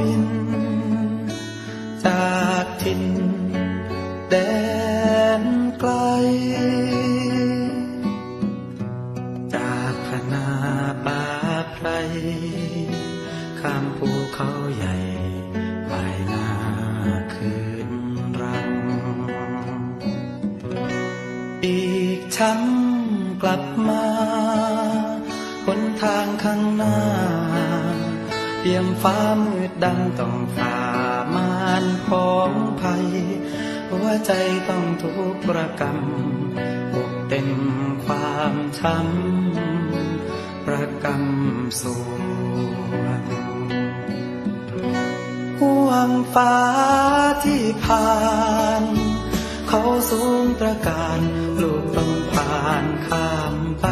บิน จากทินแดนไกล จากคนาป่าไพรข้ามภูเขาใหญ่ไปนาคืนรังอีกชั้นกลับมา หนทางข้างหน้า เปี่ยมฟ้ามืดดังต้องฝ่ามารของภัย หัวใจต้องทุกข์ระกำอกเต็มความช้ำประกำส่วงห่วงฟ้าที่ผ่านเขาสูงตระการลูกต้องผ่านข้ามไป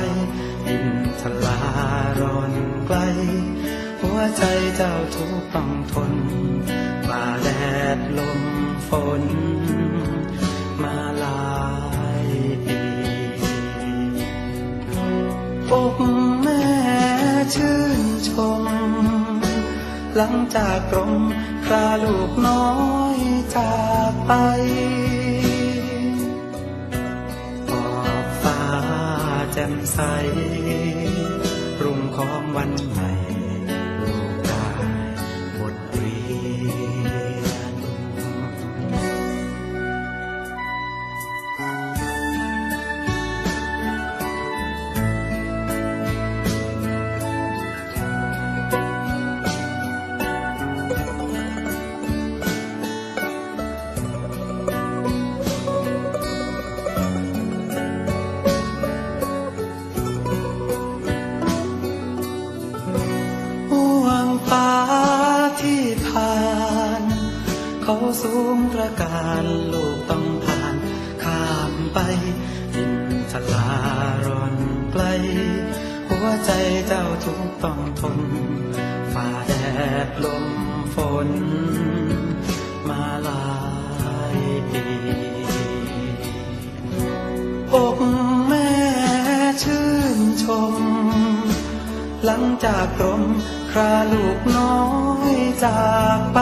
ดินทลารอนไกล วใจเจ้าทุกข์ต้องทน มาแดดลมฝน มาลายปีอกแม่ชื่นชม หลังจากกรมคราลูกน้อยจากไปขอบฟ้าแจ่มใส รุ่งของวันใหม่ ฟ้าที่ผ่าน เขาสูงประการลูกต้องผ่านข้ามไปดินทลารอนไกล หัวใจเจ้าทุกต้องทนฝ่าแดดลมฝน มาลา หลังจากกรมคราลูกน้อยจากไป